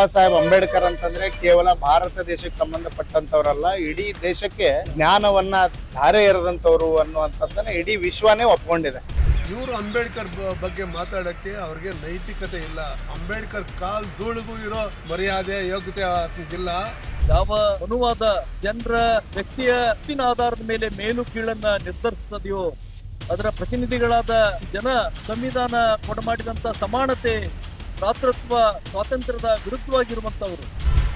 ಬಾಬಾ ಸಾಹೇಬ್ ಅಂಬೇಡ್ಕರ್ ಅಂತಂದ್ರೆ ಕೇವಲ ಭಾರತ ದೇಶಕ್ಕೆ ಸಂಬಂಧಪಟ್ಟಂತವ್ರಲ್ಲ ಇಡೀ ದೇಶಕ್ಕೆ ಜ್ಞಾನವನ್ನ ಧಾರೆ ಎರೆದಂತವ್ರು ಅನ್ನುವಂಥದ್ದನ್ನ ಇಡೀ ವಿಶ್ವನೇ ಒಪ್ಕೊಂಡಿದೆ. ಇವರು ಅಂಬೇಡ್ಕರ್ ಬ- ಬಗ್ಗೆ ಮಾತಾಡಕ್ಕೆ ಅವ್ರಿಗೆ ನೈತಿಕತೆ ಇಲ್ಲ. ಅಂಬೇಡ್ಕರ್ ಕಾಲ್ ಧೂಳಿಗೂ ಇರೋ ಮರ್ಯಾದೆ ಯೋಗ್ಯತೆ ಇಲ್ಲ ಯಾವ ಅನುವಾದ ಜನರ ವ್ಯಕ್ತಿಯ ಹಕ್ಕಿನ ಆಧಾರದ ಮೇಲೆ ಮೇಲು ಕೀಳನ್ನ ನಿರ್ಧರಿಸ್ತದೆಯೋ ಅದರ ಪ್ರತಿನಿಧಿಗಳಾದ ಜನ ಸಂವಿಧಾನ ಕೊಡಮಾಡಿದಂತ ಸಮಾನತೆ ಭ್ರಾತೃತ್ವ ಸ್ವಾತಂತ್ರ್ಯದ ವಿರುದ್ಧವಾಗಿರುವಂತವರು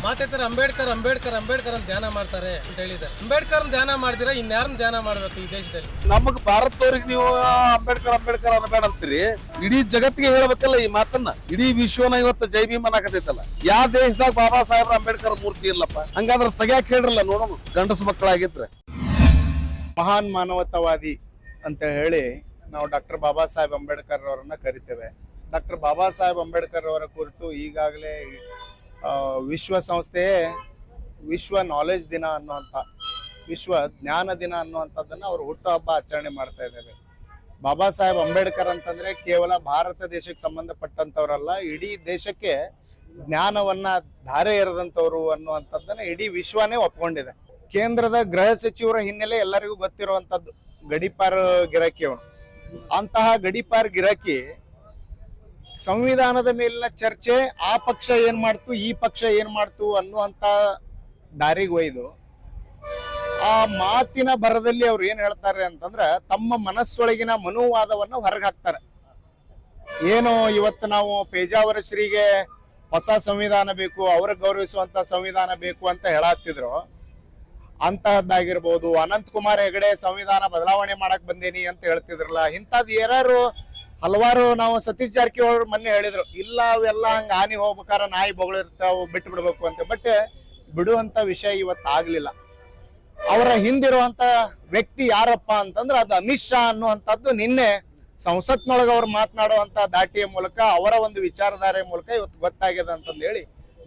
ಮಾತಾಡ್ತಾರೆ ಅಂಬೇಡ್ಕರ್ ಅಂಬೇಡ್ಕರ್ ಅಂಬೇಡ್ಕರ್ ಅಂತ ಧ್ಯಾನ ಮಾಡ್ತಾರೆ ಅಂತ ಹೇಳಿದ್ದಾರೆ. ಅಂಬೇಡ್ಕರ್ ಧ್ಯಾನ ಮಾಡಿದ್ರೆ ಇನ್ಯಾರನ್ನ ಧ್ಯಾನ ಮಾಡ್ಬೇಕು ಈ ದೇಶದಲ್ಲಿ? ನಮಗ್ ಭಾರತದವ್ರಿಗೆ ನೀವು ಅಂಬೇಡ್ಕರ್ ಅಂಬೇಡ್ಕರ್ ಅನ್ನಬೇಡ ಅಂತೀರಿ. ಇಡೀ ಜಗತ್ತಿಗೆ ಹೇಳ್ಬೇಕಲ್ಲ ಈ ಮಾತನ್ನ. ಇಡೀ ವಿಶ್ವನ ಇವತ್ತು ಜೈ ಭೀಮ್ ಅನ್ನಕತ್ತೈತಲ್ಲ. ಯಾವ ದೇಶದಾಗ ಬಾಬಾ ಸಾಹೇಬ್ರ ಅಂಬೇಡ್ಕರ್ ಮೂರ್ತಿ ಇಲ್ಲಪ್ಪ? ಹಂಗಾದ್ರೆ ತೆಗ್ಯಾಕ್ ಹೇಳ್ರಲ್ಲ ನೋಡೋಣ ಗಂಡಸ ಮಕ್ಕಳಾಗಿದ್ರೆ. ಮಹಾನ್ ಮಾನವತಾವಾದಿ ಅಂತ ಹೇಳಿ ನಾವು ಡಾಕ್ಟರ್ ಬಾಬಾ ಸಾಹೇಬ್ ಅಂಬೇಡ್ಕರ್ ಅವರನ್ನ ಕರಿತೇವೆ. ಡಾಕ್ಟರ್ ಬಾಬಾ ಸಾಹೇಬ್ ಅಂಬೇಡ್ಕರ್ ಅವರ ಕುರಿತು ಈಗಾಗಲೇ ವಿಶ್ವಸಂಸ್ಥೆಯೇ ವಿಶ್ವ ನಾಲೆಜ್ ದಿನ ಅನ್ನುವಂಥ, ವಿಶ್ವ ಜ್ಞಾನ ದಿನ ಅನ್ನುವಂಥದ್ದನ್ನು ಅವರು ಹುಟ್ಟುಹಬ್ಬ ಆಚರಣೆ ಮಾಡ್ತಾ ಇದ್ದೇವೆ. ಬಾಬಾ ಸಾಹೇಬ್ ಅಂಬೇಡ್ಕರ್ ಅಂತಂದರೆ ಕೇವಲ ಭಾರತ ದೇಶಕ್ಕೆ ಸಂಬಂಧಪಟ್ಟಂಥವರಲ್ಲ, ಇಡೀ ದೇಶಕ್ಕೆ ಜ್ಞಾನವನ್ನು ಧಾರೆ ಎರೆದಂಥವ್ರು ಅನ್ನುವಂಥದ್ದನ್ನು ಇಡೀ ವಿಶ್ವನೇ ಒಪ್ಕೊಂಡಿದೆ. ಕೇಂದ್ರದ ಗೃಹ ಸಚಿವರ ಹಿನ್ನೆಲೆ ಎಲ್ಲರಿಗೂ ಗೊತ್ತಿರುವಂಥದ್ದು ಗಡಿಪಾರ್ ಗಿರಾಕಿ ಅವನು ಅಂತಹ ಗಡಿಪಾರ್ ಗಿರಾಕಿ ಸಂವಿಧಾನದ ಮೇಲಿನ ಚರ್ಚೆ, ಆ ಪಕ್ಷ ಏನು ಮಾಡ್ತು, ಈ ಪಕ್ಷ ಏನು ಮಾಡ್ತು ಅನ್ನುವಂತ ದಾರಿಗೆ ಒಯ್ದು, ಆ ಮಾತಿನ ಭರದಲ್ಲಿ ಅವ್ರು ಏನು ಹೇಳ್ತಾರೆ ಅಂತಂದ್ರ ತಮ್ಮ ಮನಸ್ಸೊಳಗಿನ ಮನುವಾದವನ್ನ ಹೊರಗೆ ಹಾಕ್ತಾರೆ ಏನು ಇವತ್ತು ನಾವು ಪೇಜಾವರ ಶ್ರೀಗೆ ಹೊಸ ಸಂವಿಧಾನ ಬೇಕು ಅವ್ರ ಗೌರವಿಸುವಂತ ಸಂವಿಧಾನ ಬೇಕು ಅಂತ ಹೇಳತ್ತಿದ್ರು. ಅಂತಹದ್ದಾಗಿರ್ಬೋದು ಅನಂತ್ ಕುಮಾರ್ ಹೆಗಡೆ ಸಂವಿಧಾನ ಬದಲಾವಣೆ ಮಾಡಕ್ ಬಂದೇನಿ ಅಂತ ಹೇಳ್ತಿದ್ರಲ್ಲ ಇಂಥದ್ದು ಯಾರು ಹಲವಾರು ನಾವು ಸತೀಶ್ ಜಾರಕಿಹೊಳಿ ಮೊನ್ನೆ ಹೇಳಿದ್ರು, ಇಲ್ಲ ಅವೆಲ್ಲ ಹಂಗ ಹಾನಿ ಹೋಗ್ಬೇಕಾರ ನಾಯಿ ಬೊಗಳಿರ್ತಾವ ಬಿಟ್ಟು ಬಿಡ್ಬೇಕು ಅಂತ. ಬಟ್ ಬಿಡುವಂತ ವಿಷಯ ಇವತ್ತು ಆಗ್ಲಿಲ್ಲ. ಅವರ ಹಿಂದಿರುವಂತ ವ್ಯಕ್ತಿ ಯಾರಪ್ಪ ಅಂತಂದ್ರೆ ಅದು ಅಮಿತ್ ಶಾ ಅನ್ನುವಂಥದ್ದು ನಿನ್ನೆ ಸಂಸತ್ನೊಳಗೆ ಅವ್ರು ಮಾತನಾಡುವಂತ ದಾಟಿಯ ಮೂಲಕ, ಅವರ ಒಂದು ವಿಚಾರಧಾರೆ ಮೂಲಕ ಇವತ್ತು ಗೊತ್ತಾಗ್ಯದ ಅಂತಂದು ಹೇಳಿ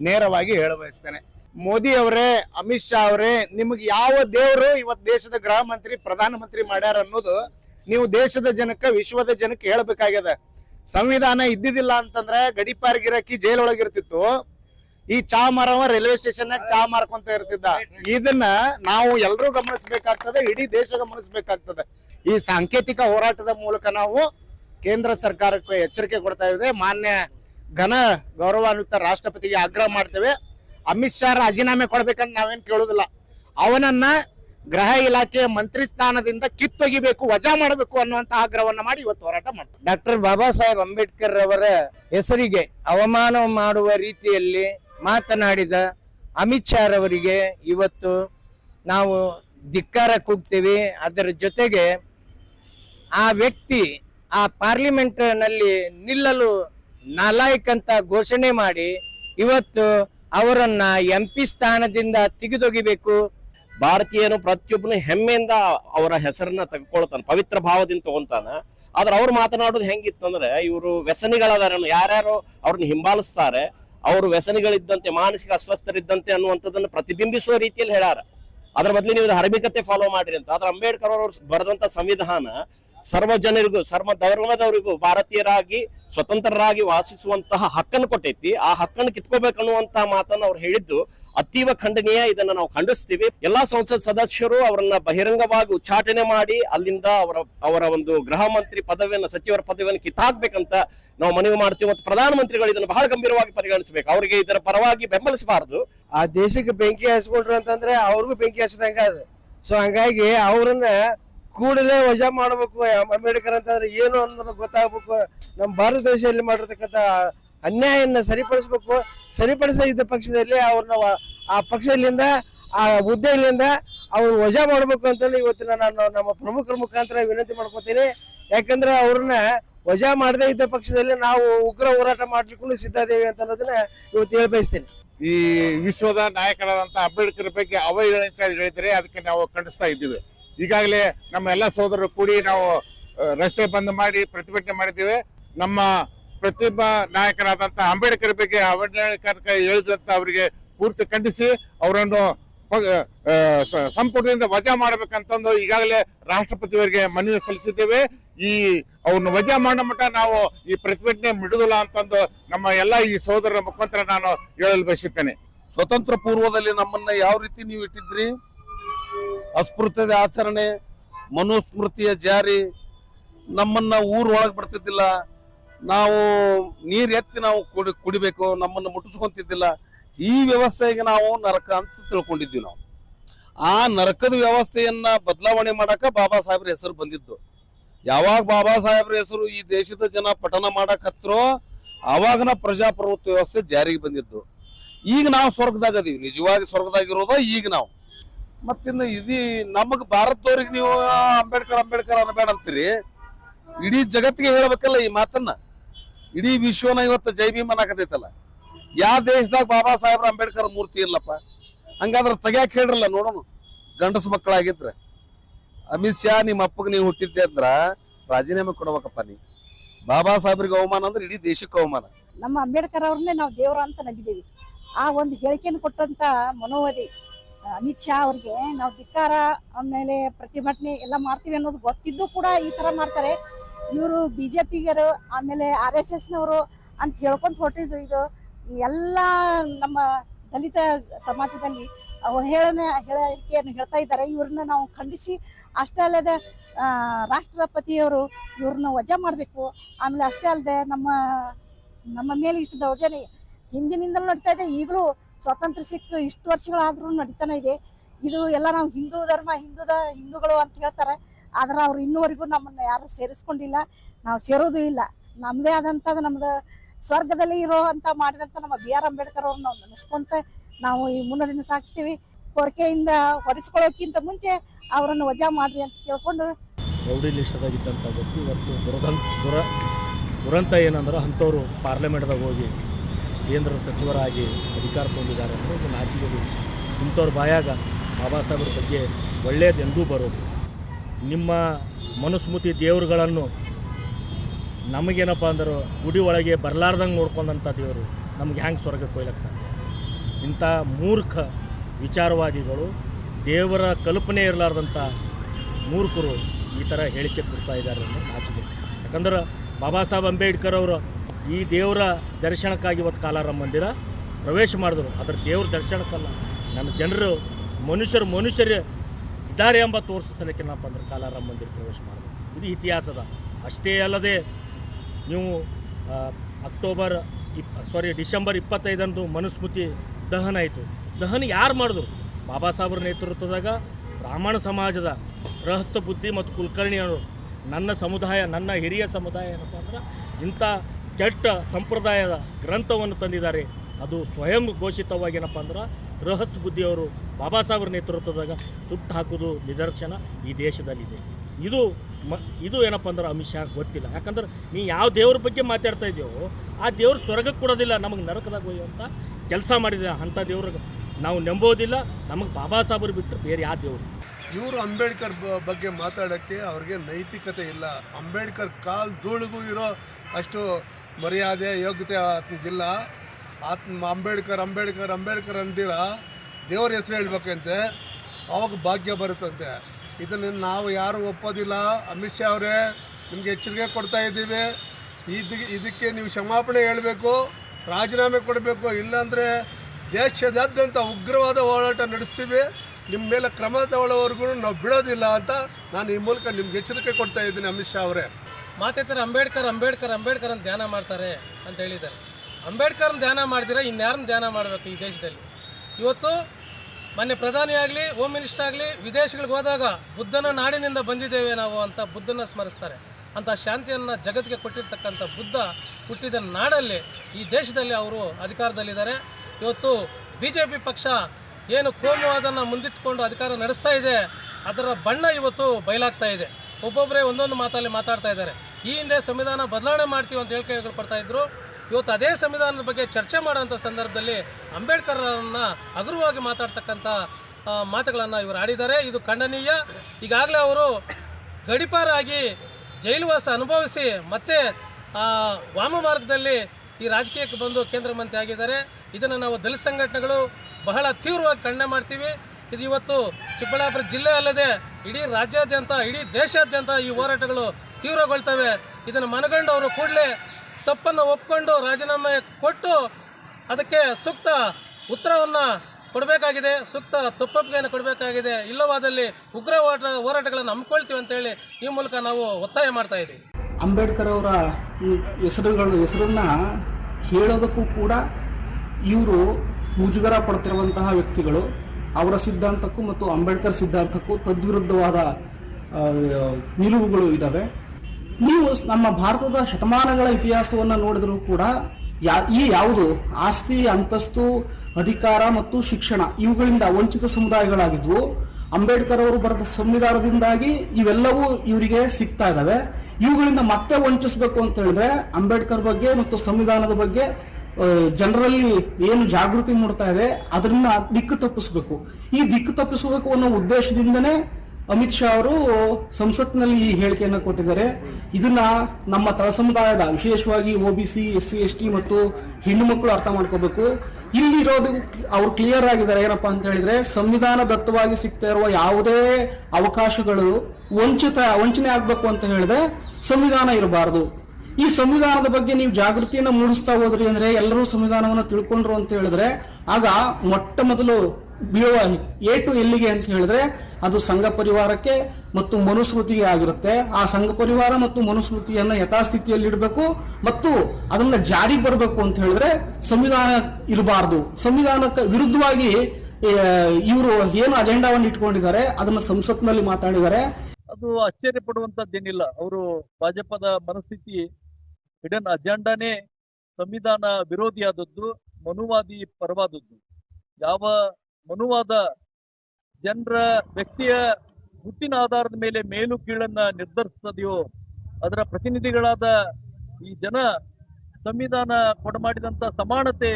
ನೇರವಾಗಿ ಹೇಳ ಬಯಸ್ತೇನೆ. ಮೋದಿ ಅವರೇ, ಅಮಿತ್ ಶಾ ಅವರೇ, ನಿಮ್ಗೆ ಯಾವ ದೇವರು ಇವತ್ತು ದೇಶದ ಗೃಹ ಮಂತ್ರಿ, ಪ್ರಧಾನ ಮಂತ್ರಿ ಮಾಡ್ಯಾರ ಅನ್ನೋದು ನೀವು ದೇಶದ ಜನಕ್ಕೆ, ವಿಶ್ವದ ಜನಕ್ಕೆ ಹೇಳ್ಬೇಕಾಗ್ಯದ. ಸಂವಿಧಾನ ಇದ್ದಿದ್ದಿಲ್ಲ ಅಂತಂದ್ರೆ ಗಡಿಪಾರ್ ಜೈಲ್ ಒಳಗಿರ್ತಿತ್ತು ಈ ಚಾ ಮಾರವ ರೈಲ್ವೆ ಸ್ಟೇಷನ್ ಚಾ ಮಾರ್ಕೊಂತ ಇರ್ತಿದ್ದ. ಇದನ್ನ ನಾವು ಎಲ್ಲರೂ ಗಮನಿಸಬೇಕಾಗ್ತದೆ, ಇಡೀ ದೇಶ ಗಮನಿಸಬೇಕಾಗ್ತದೆ. ಈ ಸಾಂಕೇತಿಕ ಹೋರಾಟದ ಮೂಲಕ ನಾವು ಕೇಂದ್ರ ಸರ್ಕಾರಕ್ಕೆ ಎಚ್ಚರಿಕೆ ಕೊಡ್ತಾ ಇದೆ ಮಾನ್ಯ ಘನ ಗೌರವಾನ್ವಿತ ರಾಷ್ಟ್ರಪತಿಗೆ ಆಗ್ರಹ ಮಾಡ್ತೇವೆ. ಅಮಿತ್ ಶಾ ರಾಜೀನಾಮೆ ಕೊಡ್ಬೇಕಂತ ನಾವೇನ್ ಕೇಳುದಿಲ್ಲ. ಅವನನ್ನ ಗೃಹ ಇಲಾಖೆ ಮಂತ್ರಿ ಸ್ಥಾನದಿಂದ ಕಿತ್ತೊಗಿಬೇಕು, ವಜಾ ಮಾಡಬೇಕು ಅನ್ನುವಂತ ಆಗ್ರಹವನ್ನ ಮಾಡಿ ಇವತ್ತು ಹೋರಾಟ ಮಾಡ್ತಾರೆ. ಡಾಕ್ಟರ್ ಬಾಬಾ ಸಾಹೇಬ್ ಅಂಬೇಡ್ಕರ್ ಅವರ ಹೆಸರಿಗೆ ಅವಮಾನ ಮಾಡುವ ರೀತಿಯಲ್ಲಿ ಮಾತನಾಡಿದ ಅಮಿತ್ ಶಾ ರವರಿಗೆ ಇವತ್ತು ನಾವು ಧಿಕ್ಕಾರ ಕೂಗ್ತೀವಿ. ಅದರ ಜೊತೆಗೆ ಆ ವ್ಯಕ್ತಿ ಆ ಪಾರ್ಲಿಮೆಂಟ್ನಲ್ಲಿ ನಿಲ್ಲಲು ನಾಲಾಯಕ್ ಅಂತ ಘೋಷಣೆ ಮಾಡಿ ಇವತ್ತು ಅವರನ್ನ ಎಂ ಪಿ ಸ್ಥಾನದಿಂದ ತೆಗೆದೊಗಿಬೇಕು. ಭಾರತೀಯನು ಪ್ರತಿಯೊಬ್ಬನು ಹೆಮ್ಮೆಯಿಂದ ಅವರ ಹೆಸರನ್ನ ತೆಗೆದುಕೊಳ್ತಾನೆ, ಪವಿತ್ರ ಭಾವದಿಂದ ತಗೊಂತಾನ. ಆದ್ರೆ ಅವ್ರು ಮಾತನಾಡೋದು ಹೆಂಗಿತ್ತಂದ್ರೆ, ಇವರು ವ್ಯಸನಿಗಳದಾರ ಯಾರ್ಯಾರು ಅವ್ರನ್ನ ಹಿಂಬಾಲಿಸ್ತಾರೆ, ಅವರು ವ್ಯಸನಿಗಳಿದ್ದಂತೆ, ಮಾನಸಿಕ ಅಸ್ವಸ್ಥರಿದ್ದಂತೆ ಅನ್ನುವಂಥದ್ದನ್ನು ಪ್ರತಿಬಿಂಬಿಸುವ ರೀತಿಯಲ್ಲಿ ಹೇಳ್ಯಾರ. ಅದ್ರ ಬದಲು ನೀವು ಧಾರ್ಮಿಕತೆ ಫಾಲೋ ಮಾಡ್ರಿ ಅಂತ. ಆದ್ರೆ ಅಂಬೇಡ್ಕರ್ ಅವರು ಬರೆದಂತ ಸಂವಿಧಾನ ಸರ್ವ ಜನರಿಗೂ, ಸರ್ವ ಧರ್ಮದವರಿಗೂ ಭಾರತೀಯರಾಗಿ, ಸ್ವತಂತ್ರರಾಗಿ ವಾಸಿಸುವಂತಹ ಹಕ್ಕನ್ನು ಕೊಟ್ಟೈತಿ. ಆ ಹಕ್ಕನ್ನು ಕಿತ್ಕೋಬೇಕನ್ನುವಂತಹ ಮಾತನ್ನು ಅವ್ರು ಹೇಳಿದ್ದು ಅತೀವ ಖಂಡನೀಯ. ಇದನ್ನ ನಾವು ಖಂಡಿಸ್ತೀವಿ. ಎಲ್ಲಾ ಸಂಸತ್ ಸದಸ್ಯರು ಅವರನ್ನ ಬಹಿರಂಗವಾಗಿ ಉಚ್ಚಾಟನೆ ಮಾಡಿ ಅಲ್ಲಿಂದ ಅವರ ಅವರ ಒಂದು ಗೃಹ ಮಂತ್ರಿ ಪದವಿಯನ್ನು, ಸಚಿವರ ಪದವಿಯನ್ನು ಕಿತ್ತಾಕ್ಬೇಕಂತ ನಾವು ಮನವಿ ಮಾಡ್ತೀವಿ. ಮತ್ತು ಪ್ರಧಾನಮಂತ್ರಿಗಳು ಇದನ್ನು ಬಹಳ ಗಂಭೀರವಾಗಿ ಪರಿಗಣಿಸಬೇಕು. ಅವರಿಗೆ ಇದರ ಪರವಾಗಿ ಬೆಂಬಲಿಸಬಾರದು. ಆ ದೇಶಕ್ಕೆ ಬೆಂಕಿ ಹಚ್ಕೊಂಡ್ರು ಅಂತಂದ್ರೆ ಅವ್ರಿಗೂ ಬೆಂಕಿ ಹಚ್ಚದಂಗ ಅದು ಸೊ ಹಂಗಾಗಿ ಅವ್ರನ್ನ ಕೂಡಲೇ ವಜಾ ಮಾಡಬೇಕು ಅಂಬೇಡ್ಕರ್ ಅಂತಂದ್ರೆ ಏನು ಅನ್ನೋದು ಗೊತ್ತಾಗಬೇಕು. ನಮ್ಮ ಭಾರತ ದೇಶದಲ್ಲಿ ಮಾಡಿರ್ತಕ್ಕಂಥ ಅನ್ಯಾಯನ್ನ ಸರಿಪಡಿಸ್ಬೇಕು. ಸರಿಪಡಿಸ ಇದ್ದ ಪಕ್ಷದಲ್ಲಿ ಅವ್ರನ್ನ ಆ ಪಕ್ಷದಿಂದ ಆ ಹುದ್ದೆಯಿಂದ ಅವ್ರು ವಜಾ ಮಾಡಬೇಕು ಅಂತೇಳಿ ಇವತ್ತಿನ ನಾನು ನಮ್ಮ ಪ್ರಮುಖರ ಮುಖಾಂತರ ವಿನಂತಿ ಮಾಡ್ಕೊತೀನಿ. ಯಾಕಂದ್ರೆ ಅವ್ರನ್ನ ವಜಾ ಮಾಡದೇ ಇದ್ದ ಪಕ್ಷದಲ್ಲಿ ನಾವು ಉಗ್ರ ಹೋರಾಟ ಮಾಡ್ಲಿಕ್ಕೂ ಸಿದ್ಧಾದೇವಿ ಅಂತ ಅನ್ನೋದನ್ನ ಇವತ್ತು ಹೇಳಿ ಬಯಸ್ತೀನಿ ಈ ವಿಶ್ವದ ನಾಯಕರಾದಂತ ಅಂಬೇಡ್ಕರ್ ಬಗ್ಗೆ ಅವಹೇಳನ ಹೇಳಿದ್ರೆ ಅದಕ್ಕೆ ನಾವು ಖಂಡಿಸ್ತಾ ಇದ್ದೀವಿ. ಈಗಾಗಲೇ ನಮ್ಮ ಎಲ್ಲ ಸೋದರರು ಕೂಡಿ ನಾವು ರಸ್ತೆ ಬಂದ್ ಮಾಡಿ ಪ್ರತಿಭಟನೆ ಮಾಡಿದ್ದೇವೆ. ನಮ್ಮ ಪ್ರತಿಭಾ ನಾಯಕರಾದಂತಹ ಅಂಬೇಡ್ಕರ್ ಬಗ್ಗೆ ಅಂಬೇಡ್ಕರ್ ಹೇಳಿದಂತ ಅವರಿಗೆ ಪೂರ್ತಿ ಖಂಡಿಸಿ, ಅವರನ್ನು ಸಂಪುಟದಿಂದ ವಜಾ ಮಾಡಬೇಕಂತಂದು ಈಗಾಗಲೇ ರಾಷ್ಟ್ರಪತಿಯವರಿಗೆ ಮನವಿ ಸಲ್ಲಿಸಿದ್ದೇವೆ. ಈ, ಅವ್ರನ್ನ ವಜಾ ಮಾಡೋ ಮಟ್ಟ ನಾವು ಈ ಪ್ರತಿಭಟನೆ ಬಿಡುದಿಲ್ಲ ಅಂತಂದು ನಮ್ಮ ಎಲ್ಲ ಈ ಸೋದರರ ಮುಖಾಂತರ ನಾನು ಹೇಳಲು ಬಯಸುತ್ತೇನೆ. ಸ್ವತಂತ್ರ ಪೂರ್ವದಲ್ಲಿ ನಮ್ಮನ್ನ ಯಾವ ರೀತಿ ನೀವು ಇಟ್ಟಿದ್ರಿ? ಅಸ್ಪೃಶ್ಯತೆ ಆಚರಣೆ, ಮನುಸ್ಮೃತಿಯ ಜಾರಿ, ನಮ್ಮನ್ನ ಊರ್ ಒಳಗ್ ಬರ್ತಿದ್ದಿಲ್ಲ. ನಾವು ನೀರು ಎತ್ತಿ ನಾವು ಕುಡಿ, ಕುಡಿಬೇಕು, ನಮ್ಮನ್ನ ಮುಟ್ಟಿಸ್ಕೊಂತಿದ್ದಿಲ್ಲ. ಈ ವ್ಯವಸ್ಥೆಗೆ ನಾವು ನರಕ ಅಂತ ತಿಳ್ಕೊಂಡಿದ್ವಿ ನಾವು. ಆ ನರಕದ ವ್ಯವಸ್ಥೆಯನ್ನ ಬದಲಾವಣೆ ಮಾಡಕ ಬಾಬಾ ಸಾಹೇಬ್ರ ಹೆಸರು ಬಂದಿದ್ದು. ಯಾವಾಗ ಬಾಬಾ ಸಾಹೇಬ್ರ ಹೆಸರು ಈ ದೇಶದ ಜನ ಪಠನ ಮಾಡಕ್ ಆವಾಗನ ಪ್ರಜಾಪ್ರಭುತ್ವ ವ್ಯವಸ್ಥೆ ಜಾರಿಗೆ ಬಂದಿದ್ದು. ಈಗ ನಾವು ಸ್ವರ್ಗದಾಗ ಅದೀವಿ. ನಿಜವಾಗಿ ಸ್ವರ್ಗದಾಗಿರೋದ ಈಗ ನಾವು. ಮತ್ತಿನ್ನು ಇದೀ ನಮಗ್ ಭಾರತದವ್ರಿಗೆ ನೀವು ಅಂಬೇಡ್ಕರ್ ಅಂಬೇಡ್ಕರ್ ಅನ್ಬೇಡ ಅಂತೀರಿ. ಇಡೀ ಜಗತ್ತಿಗೆ ಹೇಳ್ಬೇಕಲ್ಲ ಈ ಮಾತನ್ನ. ಇಡೀ ವಿಶ್ವನ ಇವತ್ತು ಜೈ ಭೀಮ್ ಅನ್ನಕತೈತಲ್ಲ ಯಾವ ದೇಶದಾಗ ಬಾಬಾ ಸಾಹೇಬ್ರ ಅಂಬೇಡ್ಕರ್ ಮೂರ್ತಿ ಇಲ್ಲಪ್ಪ. ಹಂಗಾದ್ರೆ ತೆಗ್ಯಾಕ್ ಹೇಳ್ರಲ್ಲ ನೋಡೋಣ ಗಂಡಸು ಮಕ್ಕಳಾಗಿದ್ರೆ. ಅಮಿತ್ ಶಾ ನಿಮ್ಮ ಅಪ್ಪಗೆ ನೀವು ಹುಟ್ಟಿದ್ದೆ ಅಂದ್ರ ರಾಜೀನಾಮೆ ಕೊಡ್ಬೇಕಪ್ಪ ನೀ. ಬಾಬಾ ಸಾಹೇಬ್ರಿಗೆ ಅವಮಾನ ಅಂದ್ರೆ ಇಡೀ ದೇಶಕ್ಕೆ ಅವಮಾನ. ನಮ್ಮ ಅಂಬೇಡ್ಕರ್ ಅವ್ರನ್ನೇ ನಾವು ದೇವರ ಅಂತ ನಂಬಿದ್ದೀವಿ ಆ ಒಂದು ಹೇಳಿಕೆಯನ್ನು ಕೊಟ್ಟಂತ ಮನೋವಾದಿ ಅಮಿತ್ ಶಾ ಅವ್ರಿಗೆ ನಾವು ಧಿಕ್ಕಾರ, ಆಮೇಲೆ ಪ್ರತಿಭಟನೆ ಎಲ್ಲ ಮಾಡ್ತೀವಿ ಅನ್ನೋದು ಗೊತ್ತಿದ್ದು ಕೂಡ ಈ ತರ ಮಾಡ್ತಾರೆ. ಇವರು ಬಿಜೆಪಿಗರು, ಆಮೇಲೆ ಆರ್ ಎಸ್ ಎಸ್ನವರು ಅಂತ ಹೇಳ್ಕೊಂಡು ಹೊರಟಿದ್ದು ಇದು. ಎಲ್ಲ ನಮ್ಮ ದಲಿತ ಸಮಾಜದಲ್ಲಿ ಅವಹೇಳನ ಹೇಳಿಕೆಯನ್ನು ಹೇಳ್ತಾ ಇದ್ದಾರೆ. ಇವ್ರನ್ನ ನಾವು ಖಂಡಿಸಿ, ಅಷ್ಟೇ ಅಲ್ಲದೆ ರಾಷ್ಟ್ರಪತಿಯವರು ಇವ್ರನ್ನ ವಜಾ ಮಾಡಬೇಕು. ಆಮೇಲೆ ಅಷ್ಟೇ ಅಲ್ಲದೆ ನಮ್ಮ ನಮ್ಮ ಮೇಲೆ ಇಷ್ಟು ದೌರ್ಜನ್ಯ ಹಿಂದಿನಿಂದಲೂ ನಡೀತಾ ಇದೆ. ಈಗಲೂ ಸ್ವಾತಂತ್ರ್ಯ ಸಿಕ್ಕ ಇಷ್ಟು ವರ್ಷಗಳಾದ್ರೂ ನಡೀತಾನೆ ಇದೆ. ಇದು ಎಲ್ಲ ನಾವು ಹಿಂದೂ ಧರ್ಮ, ಹಿಂದೂದ, ಹಿಂದೂಗಳು ಅಂತ ಹೇಳ್ತಾರೆ. ಆದ್ರೆ ಅವ್ರು ಇನ್ನೂವರೆಗೂ ನಮ್ಮನ್ನ ಯಾರು ಸೇರಿಸ್ಕೊಂಡಿಲ್ಲ. ನಾವು ಸೇರೋದು ಇಲ್ಲ. ನಮ್ಮದೇ ಆದಂಥದ್ದು ನಮ್ದು ಸ್ವರ್ಗದಲ್ಲಿ ಇರೋ ಅಂತ ಮಾಡಿದಂಥ ನಮ್ಮ ಬಿ ಆರ್ ಅಂಬೇಡ್ಕರ್ ಅವ್ರನ್ನ ನಾವು ನೆನೆಸ್ಕೊಂತ ನಾವು ಈ ಮುನ್ನಡೆಯನ್ನು ಸಾಗಿಸ್ತೀವಿ. ಕೊರಕೆಯಿಂದ ಹೊರಿಸ್ಕೊಳ್ಳೋಕ್ಕಿಂತ ಮುಂಚೆ ಅವರನ್ನು ವಜಾ ಮಾಡ್ರಿ ಅಂತ ಕೇಳ್ಕೊಂಡು ರೌಡಿ ಲಿಸ್ಟ್ದಾಗಿದ್ದಂಥ ವ್ಯಕ್ತಿ ಇವತ್ತು ದುರದಂತ ದುರ, ದುರಂತ ಏನಂದ್ರೆ ಅಂಥವ್ರು ಪಾರ್ಲಿಮೆಂಟ್ದಾಗ ಹೋಗಿ ಕೇಂದ್ರ ಸಚಿವರಾಗಿ ಅಧಿಕಾರ ತೊಂದಿದ್ದಾರೆ ಅಂದರೆ ಇದು ನಾಚಿಕೆ ವಿಷಯ ಇಂಥವ್ರ ಬಾಯಾಗ ಬಾಬಾ ಸಾಹೇಬ್ರ ಬಗ್ಗೆ ಒಳ್ಳೆಯದೆಂದೂ ಬರೋದು. ನಿಮ್ಮ ಮನುಸ್ಮೃತಿ ದೇವರುಗಳನ್ನು ನಮಗೇನಪ್ಪ ಅಂದ್ರೆ, ಗುಡಿ ಒಳಗೆ ಬರಲಾರ್ದಂಗೆ ನೋಡ್ಕೊಂಡಂಥ ದೇವರು ನಮ್ಗೆ ಹ್ಯಾಂಗೆ ಸ್ವರ್ಗಕ್ಕೆ ಕೊಯ್ಲಕ್ಕೆ ಸಾಧ್ಯ? ಇಂಥ ಮೂರ್ಖ ವಿಚಾರವಾದಿಗಳು ದೇವರ ಕಲ್ಪನೆ ಇರಲಾರ್ದಂಥ ಮೂರ್ಖರು ಈ ಥರ ಹೇಳಿಕೆ ಕೊಡ್ತಾ ಇದ್ದಾರೆ ಅನ್ನೋ ನಾಚಿಕೆ ಯಾಕಂದ್ರೆ ಬಾಬಾ ಸಾಹೇಬ್ ಅಂಬೇಡ್ಕರ್ ಅವರು ಈ ದೇವರ ದರ್ಶನಕ್ಕಾಗಿ ಇವತ್ತು ಕಾಲಾರಾಮ ಮಂದಿರ ಪ್ರವೇಶ ಮಾಡಿದ್ರು. ಅದರ ದೇವ್ರ ದರ್ಶನಕ್ಕಲ್ಲ. ನಮ್ಮ ಜನರು, ಮನುಷ್ಯರು ಮನುಷ್ಯರು ಇದ್ದಾರೆ ಎಂಬ ತೋರಿಸಲಿಕ್ಕೆ ಏನಪ್ಪ ಅಂದ್ರೆ ಕಾಲಾರಾಮ ಮಂದಿರ ಪ್ರವೇಶ ಮಾಡಿದ್ರು. ಇದು ಇತಿಹಾಸದ. ಅಷ್ಟೇ ಅಲ್ಲದೆ ನೀವು ಅಕ್ಟೋಬರ್ ಇಪ್ಪ ಸಾರಿ ಡಿಸೆಂಬರ್ ಇಪ್ಪತ್ತೈದಂದು ಮನುಸ್ಮೃತಿ ದಹನ ಆಯಿತು. ದಹನ ಯಾರು ಮಾಡಿದ್ರು? ಬಾಬಾ ಸಾಹೇಬ್ರ ನೇತೃತ್ವದಾಗ ಬ್ರಾಹ್ಮಣ ಸಮಾಜದ ಸೃಹಸ್ತ ಬುದ್ಧಿ ಮತ್ತು ಕುಲಕರ್ಣಿಯವರು ನನ್ನ ಸಮುದಾಯ, ನನ್ನ ಹಿರಿಯ ಸಮುದಾಯ ಏನಪ್ಪ ಅಂದ್ರೆ ಇಂಥ ಕೆಟ್ಟ ಸಂಪ್ರದಾಯದ ಗ್ರಂಥವನ್ನು ತಂದಿದ್ದಾರೆ. ಅದು ಸ್ವಯಂ ಘೋಷಿತವಾಗಿ ಏನಪ್ಪ ಅಂದ್ರೆ ಸೃಹಸ್ ಬುದ್ಧಿಯವರು ಬಾಬಾ ಸಾಹೇಬ್ರ ನೇತೃತ್ವದಾಗ ಸುಟ್ಟು ಹಾಕೋದು ನಿದರ್ಶನ ಈ ದೇಶದಲ್ಲಿದೆ. ಇದು ಮ, ಇದು ಏನಪ್ಪ ಅಂದ್ರೆ ಅಮಿತ್ ಶಾ ಗೊತ್ತಿಲ್ಲ. ಯಾಕಂದ್ರೆ ನೀ ಯಾವ ದೇವ್ರ ಬಗ್ಗೆ ಮಾತಾಡ್ತಾ ಇದೆಯೋ, ಆ ದೇವ್ರು ಸ್ವರ್ಗಕ್ಕೆ ಕೊಡೋದಿಲ್ಲ, ನಮಗೆ ನರಕದಾಗ ಒಯ್ಯುವಂಥ ಕೆಲಸ ಮಾಡಿದೆ ಅಂಥ ದೇವ್ರಿಗೆ ನಾವು ನಂಬೋದಿಲ್ಲ, ನಮಗೆ ಬಾಬಾ ಸಾಹೇಬ್ರು ಬಿಟ್ಟು ಬೇರೆ ಯಾವ ದೇವರು ಇವರು ಅಂಬೇಡ್ಕರ್ ಬಗ್ಗೆ ಮಾತಾಡೋಕ್ಕೆ ಅವ್ರಿಗೆ ನೈತಿಕತೆ ಇಲ್ಲ. ಅಂಬೇಡ್ಕರ್ ಕಾಲ್ ಧೂಳಿಗೂ ಇರೋ ಅಷ್ಟು ಮರ್ಯಾದೆ, ಯೋಗ್ಯತೆ ಆತನಿಗಿಲ್ಲ ಆತ್ಮ, ಅಂಬೇಡ್ಕರ್ ಅಂಬೇಡ್ಕರ್ ಅಂಬೇಡ್ಕರ್ ಅಂದಿರ ದೇವ್ರ ಹೆಸರು ಹೇಳ್ಬೇಕಂತೆ. ಅವಾಗ ಭಾಗ್ಯ ಬರುತ್ತಂತೆ. ಇದನ್ನು ನಾವು ಯಾರು ಒಪ್ಪೋದಿಲ್ಲ. ಅಮಿತ್ ಶಾ ಅವರೇ, ನಿಮಗೆ ಎಚ್ಚರಿಕೆ ಕೊಡ್ತಾ ಇದ್ದೀವಿ. ಇದಕ್ಕೆ ಇದಕ್ಕೆ ನೀವು ಕ್ಷಮಾಪಣೆ ಹೇಳಬೇಕು, ರಾಜೀನಾಮೆ ಕೊಡಬೇಕು. ಇಲ್ಲಾಂದರೆ ದೇಶದಾದ್ಯಂತ ಉಗ್ರವಾದ ಹೋರಾಟ ನಡೆಸ್ತೀವಿ. ನಿಮ್ಮ ಮೇಲೆ ಕ್ರಮ ತಗೊಳ್ಳೋವರೆಗೂ ನಾವು ಬಿಡೋದಿಲ್ಲ ಅಂತ ನಾನು ಈ ಮೂಲಕ ನಿಮ್ಗೆ ಎಚ್ಚರಿಕೆ ಕೊಡ್ತಾ ಇದ್ದೀನಿ ಅಮಿತ್ ಶಾ ಅವರೇ. ಮಾತೈತಾರೆ ಅಂಬೇಡ್ಕರ್ ಅಂಬೇಡ್ಕರ್ ಅಂಬೇಡ್ಕರ್ ಅಂತ ಧ್ಯಾನ ಮಾಡ್ತಾರೆ ಅಂತ ಹೇಳಿದ್ದಾರೆ. ಅಂಬೇಡ್ಕರ್ನ ಧ್ಯಾನ ಮಾಡಿದ್ರೆ, ಇನ್ಯಾರನ್ನ ಧ್ಯಾನ ಮಾಡಬೇಕು ಈ ದೇಶದಲ್ಲಿ? ಇವತ್ತು ಮೊನ್ನೆ ಪ್ರಧಾನಿ ಆಗಲಿ, ಹೋಮ್ ಮಿನಿಸ್ಟರ್ ಆಗಲಿ, ವಿದೇಶಗಳಿಗೆ ಹೋದಾಗ ಬುದ್ಧನ ನಾಡಿನಿಂದ ಬಂದಿದ್ದೇವೆ ನಾವು ಅಂತ ಬುದ್ಧನ ಸ್ಮರಿಸ್ತಾರೆ. ಅಂತ ಶಾಂತಿಯನ್ನು ಜಗತ್ತಿಗೆ ಕೊಟ್ಟಿರ್ತಕ್ಕಂಥ ಬುದ್ಧ ಹುಟ್ಟಿದ ನಾಡಲ್ಲಿ ಈ ದೇಶದಲ್ಲಿ ಅವರು ಅಧಿಕಾರದಲ್ಲಿದ್ದಾರೆ. ಇವತ್ತು ಬಿ ಜೆ ಪಿ ಪಕ್ಷ ಏನು ಕೋಮುವಾದನ್ನು ಮುಂದಿಟ್ಟುಕೊಂಡು ಅಧಿಕಾರ ನಡೆಸ್ತಾ ಇದೆ, ಅದರ ಬಣ್ಣ ಇವತ್ತು ಬಯಲಾಗ್ತಾ ಇದೆ. ಒಬ್ಬೊಬ್ಬರೇ ಒಂದೊಂದು ಮಾತಲ್ಲಿ ಮಾತಾಡ್ತಾ ಇದ್ದಾರೆ. ಈ ಹಿಂದೆ ಸಂವಿಧಾನ ಬದಲಾವಣೆ ಮಾಡ್ತೀವಿ ಅಂತ ಹೇಳಿಕೆಗಳು ಕೊಡ್ತಾ ಇದ್ರು. ಇವತ್ತು ಅದೇ ಸಂವಿಧಾನದ ಬಗ್ಗೆ ಚರ್ಚೆ ಮಾಡುವಂಥ ಸಂದರ್ಭದಲ್ಲಿ ಅಂಬೇಡ್ಕರ್ರನ್ನ ಹಗುರವಾಗಿ ಮಾತಾಡ್ತಕ್ಕಂಥ ಮಾತುಗಳನ್ನು ಇವರು ಆಡಿದ್ದಾರೆ. ಇದು ಖಂಡನೀಯ. ಈಗಾಗಲೇ ಅವರು ಗಡಿಪಾರಾಗಿ ಜೈಲುವಾಸ ಅನುಭವಿಸಿ ಮತ್ತೆ ವಾಮ ಮಾರ್ಗದಲ್ಲಿ ಈ ರಾಜಕೀಯಕ್ಕೆ ಬಂದು ಕೇಂದ್ರ ಮಂತ್ರಿ ಆಗಿದ್ದಾರೆ. ಇದನ್ನು ನಾವು ದಲಿತ ಸಂಘಟನೆಗಳು ಬಹಳ ತೀವ್ರವಾಗಿ ಖಂಡನೆ ಮಾಡ್ತೀವಿ. ಇದು ಇವತ್ತು ಚಿಕ್ಕಬಳ್ಳಾಪುರ ಜಿಲ್ಲೆ ಅಲ್ಲದೆ ಇಡೀ ರಾಜ್ಯಾದ್ಯಂತ, ಇಡೀ ದೇಶಾದ್ಯಂತ ಈ ಹೋರಾಟಗಳು ತೀವ್ರಗೊಳ್ತವೆ. ಇದನ್ನು ಮನಗಂಡು ಅವರು ಕೂಡಲೇ ತಪ್ಪನ್ನು ಒಪ್ಕೊಂಡು ರಾಜೀನಾಮೆ ಕೊಟ್ಟು ಅದಕ್ಕೆ ಸೂಕ್ತ ಉತ್ತರವನ್ನು ಕೊಡಬೇಕಾಗಿದೆ. ಸೂಕ್ತ ತಪ್ಪೊಪ್ಪಿಗೆಯನ್ನು ಕೊಡಬೇಕಾಗಿದೆ. ಇಲ್ಲವಾದಲ್ಲಿ ಉಗ್ರ ಹೋರಾಟ, ಹೋರಾಟಗಳನ್ನು ಹಮ್ಮಿಕೊಳ್ತೀವಿ ಅಂತೇಳಿ ಈ ಮೂಲಕ ನಾವು ಒತ್ತಾಯ ಮಾಡ್ತಾ ಇದ್ದೀವಿ. ಅಂಬೇಡ್ಕರ್ ಅವರ ಹೆಸರುಗಳ, ಹೆಸರನ್ನ ಹೇಳೋದಕ್ಕೂ ಕೂಡ ಇವರು ಮುಜುಗರ ಪಡ್ತಿರುವಂತಹ ವ್ಯಕ್ತಿಗಳು. ಅವರ ಸಿದ್ಧಾಂತಕ್ಕೂ ಮತ್ತು ಅಂಬೇಡ್ಕರ್ ಸಿದ್ಧಾಂತಕ್ಕೂ ತದ್ವಿರುದ್ಧವಾದ ನಿಲುವುಗಳು ಇದ್ದಾವೆ ನೀವು ನಮ್ಮ ಭಾರತದ ಶತಮಾನಗಳ ಇತಿಹಾಸವನ್ನು ನೋಡಿದರೂ ಕೂಡ ಈ ಯಾವುದು ಆಸ್ತಿ, ಅಂತಸ್ತು, ಅಧಿಕಾರ ಮತ್ತು ಶಿಕ್ಷಣ ಇವುಗಳಿಂದ ವಂಚಿತ ಸಮುದಾಯಗಳಾಗಿದ್ವು. ಅಂಬೇಡ್ಕರ್ ಅವರು ಬರೆದ ಸಂವಿಧಾನದಿಂದಾಗಿ ಇವೆಲ್ಲವೂ ಇವರಿಗೆ ಸಿಗ್ತಾ ಇದಾವೆ. ಇವುಗಳಿಂದ ಮತ್ತೆ ವಂಚಿಸಬೇಕು ಅಂತ ಹೇಳಿದ್ರೆ ಅಂಬೇಡ್ಕರ್ ಬಗ್ಗೆ ಮತ್ತು ಸಂವಿಧಾನದ ಬಗ್ಗೆ ಜನರಲ್ಲಿ ಏನು ಜಾಗೃತಿ ಮೂಡ್ತಾ ಇದೆ, ಅದನ್ನ ದಿಕ್ಕು ತಪ್ಪಿಸ್ಬೇಕು. ಈ ದಿಕ್ಕು ತಪ್ಪಿಸಬೇಕು ಅನ್ನೋ ಉದ್ದೇಶದಿಂದನೇ ಅಮಿತ್ ಶಾ ಅವರು ಸಂಸತ್ನಲ್ಲಿ ಈ ಹೇಳಿಕೆಯನ್ನು ಕೊಟ್ಟಿದ್ದಾರೆ. ಇದನ್ನ ನಮ್ಮ ತಳ ಸಮುದಾಯದ, ವಿಶೇಷವಾಗಿ O B C S C S T ಮತ್ತು ಹೆಣ್ಣು ಮಕ್ಕಳು ಅರ್ಥ ಮಾಡ್ಕೋಬೇಕು. ಇಲ್ಲಿರೋದು ಅವ್ರು ಕ್ಲಿಯರ್ ಆಗಿದ್ದಾರೆ. ಏನಪ್ಪಾ ಅಂತ ಹೇಳಿದ್ರೆ ಸಂವಿಧಾನ ದತ್ತವಾಗಿ ಸಿಗ್ತಾ ಇರುವ ಯಾವುದೇ ಅವಕಾಶಗಳು ವಂಚಿತ, ವಂಚನೆ ಆಗ್ಬೇಕು ಅಂತ ಹೇಳಿದ್ರೆ ಸಂವಿಧಾನ ಇರಬಾರದು. ಈ ಸಂವಿಧಾನದ ಬಗ್ಗೆ ನೀವು ಜಾಗೃತಿಯನ್ನು ಮೂಡಿಸ್ತಾ ಹೋದ್ರಿ ಅಂದ್ರೆ ಎಲ್ಲರೂ ಸಂವಿಧಾನವನ್ನು ತಿಳ್ಕೊಂಡ್ರು ಅಂತ ಹೇಳಿದ್ರೆ ಆಗ ಮೊಟ್ಟ ಮೊದಲು ಎ ಏಟು ಎಲ್ಲಿಗೆ ಅಂತ ಹೇಳಿದ್ರೆ ಅದು ಸಂಘ ಪರಿವಾರಕ್ಕೆ ಮತ್ತು ಮನುಸ್ಮೃತಿಗೆ ಆಗಿರುತ್ತೆ. ಆ ಸಂಘ ಪರಿವಾರ ಮತ್ತು ಮನುಸ್ಮೃತಿಯನ್ನು ಯಥಾಸ್ಥಿತಿಯಲ್ಲಿ ಇಡಬೇಕು ಮತ್ತು ಅದನ್ನ ಜಾರಿ ಬರಬೇಕು ಅಂತ ಹೇಳಿದ್ರೆ ಸಂವಿಧಾನ ಇರಬಾರದು. ಸಂವಿಧಾನಕ್ಕೆ ವಿರುದ್ಧವಾಗಿ ಇವರು ಏನು ಅಜೆಂಡಾವನ್ನು ಇಟ್ಕೊಂಡಿದ್ದಾರೆ, ಅದನ್ನ ಸಂಸತ್ನಲ್ಲಿ ಮಾತಾಡಿದ್ದಾರೆ. ಅದು ಆಶ್ಚರ್ಯ ಪಡುವಂತದ್ದೇನಿಲ್ಲ. ಅವರು ಭಾಜಪದ ಮನಸ್ಥಿತಿ ಹಿಡನ್ ಅಜೆಂಡಾನೇ ಸಂವಿಧಾನ ವಿರೋಧಿಯಾದದ್ದು, ಮನುವಾದಿ ಪರವಾದದ್ದು. ಯಾವ ಮನುವಾದ ಜನರ ವ್ಯಕ್ತಿಯ ಹುಟ್ಟಿನ ಆಧಾರದ ಮೇಲೆ ಮೇಲು ಕೀಳನ್ನ ನಿರ್ಧರಿಸ್ತದೆಯೋ ಅದರ ಪ್ರತಿನಿಧಿಗಳಾದ ಈ ಜನ ಸಂವಿಧಾನ ಕೊಡಮಾಡಿದಂತ ಸಮಾನತೆ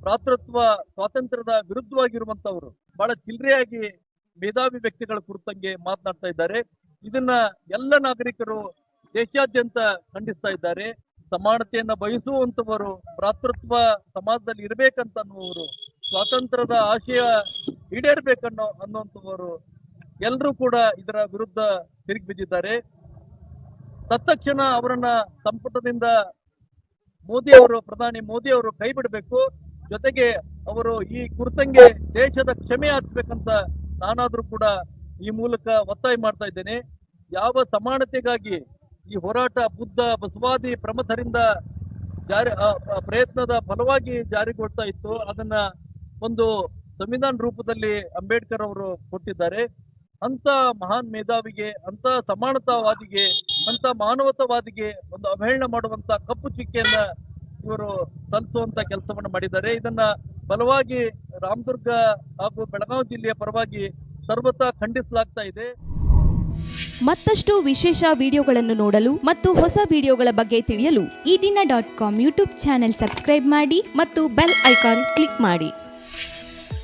ಭ್ರಾತೃತ್ವ ಸ್ವಾತಂತ್ರ್ಯದ ವಿರುದ್ಧವಾಗಿರುವಂತವರು, ಬಹಳ ಚಿಲ್ಲರೆಯಾಗಿ ಮೇಧಾವಿ ವ್ಯಕ್ತಿಗಳ ಕುರಿತಂಗೆ ಮಾತನಾಡ್ತಾ ಇದ್ದಾರೆ. ಇದನ್ನ ಎಲ್ಲ ನಾಗರಿಕರು ದೇಶಾದ್ಯಂತ ಖಂಡಿಸ್ತಾ ಇದ್ದಾರೆ. ಸಮಾನತೆಯನ್ನ ಬಯಸುವಂತವರು ಭ್ರಾತೃತ್ವ ಸಮಾಜದಲ್ಲಿ ಇರಬೇಕಂತ ಅನ್ನುವರು ಸ್ವಾತಂತ್ರ್ಯದ ಆಶಯ ಈಡೇರ್ಬೇಕನ್ನೋ ಅನ್ನುವಂಥವರು ಎಲ್ಲರೂ ಕೂಡ ಇದರ ವಿರುದ್ಧ ತಿರುಗಿ ಬಿದ್ದಿದ್ದಾರೆ. ತತ್ತಕ್ಷಣ ಅವರನ್ನ ಸಂಪುಟದಿಂದ ಮೋದಿ ಅವರು, ಪ್ರಧಾನಿ ಮೋದಿ ಅವರು ಕೈ ಬಿಡಬೇಕು. ಜೊತೆಗೆ ಅವರು ಈ ಕುರಿತಂಗೆ ದೇಶದ ಕ್ಷಮೆ ಹಾಕ್ಬೇಕಂತ ನಾನಾದ್ರೂ ಕೂಡ ಈ ಮೂಲಕ ಒತ್ತಾಯ ಮಾಡ್ತಾ ಇದ್ದೇನೆ. ಯಾವ ಸಮಾನತೆಗಾಗಿ ಈ ಹೋರಾಟ ಬುದ್ಧ ಬಸವಾದಿ ಪ್ರಮುಖರಿಂದ ಜಾರಿ ಪ್ರಯತ್ನದ ಫಲವಾಗಿ ಜಾರಿಗೊಳ್ತಾ ಇತ್ತು ಅದನ್ನ ಒಂದು ಸಂವಿಧಾನ ರೂಪದಲ್ಲಿ ಅಂಬೇಡ್ಕರ್ ಅವರು ಕೊಟ್ಟಿದ್ದಾರೆ. ಅಂತ ಮಹಾನ್ ಮೇಧಾವಿಗೆ ಅಂತ ಸಮಾನತಾವಾದಿಗೆ ಅಂತ ಮಾನವತಾವಾದಿಗೆ ಒಂದು ಅವಹೇಳನ ಮಾಡುವಂತ ಕಪ್ಪು ಚುಕ್ಕೆಯನ್ನ ಇವರು ಸಲ್ಲಿಸುವಂತ ಕೆಲಸವನ್ನು ಮಾಡಿದ್ದಾರೆ. ಇದನ್ನ ಬಲವಾಗಿ ರಾಮದುರ್ಗ ಹಾಗೂ ಬೆಳಗಾವಿ ಜಿಲ್ಲೆಯ ಪರವಾಗಿ ಸರ್ವತಾ ಖಂಡಿಸಲಾಗ್ತಾ ಇದೆ. ಮತ್ತಷ್ಟು ವಿಶೇಷ ವಿಡಿಯೋಗಳನ್ನು ನೋಡಲು ಮತ್ತು ಹೊಸ ವಿಡಿಯೋಗಳ ಬಗ್ಗೆ ತಿಳಿಯಲು Ee Dina dot com YouTube channel subscribe ಮಾಡಿ ಮತ್ತು ಬೆಲ್ ಐಕಾನ್ ಕ್ಲಿಕ್ ಮಾಡಿ.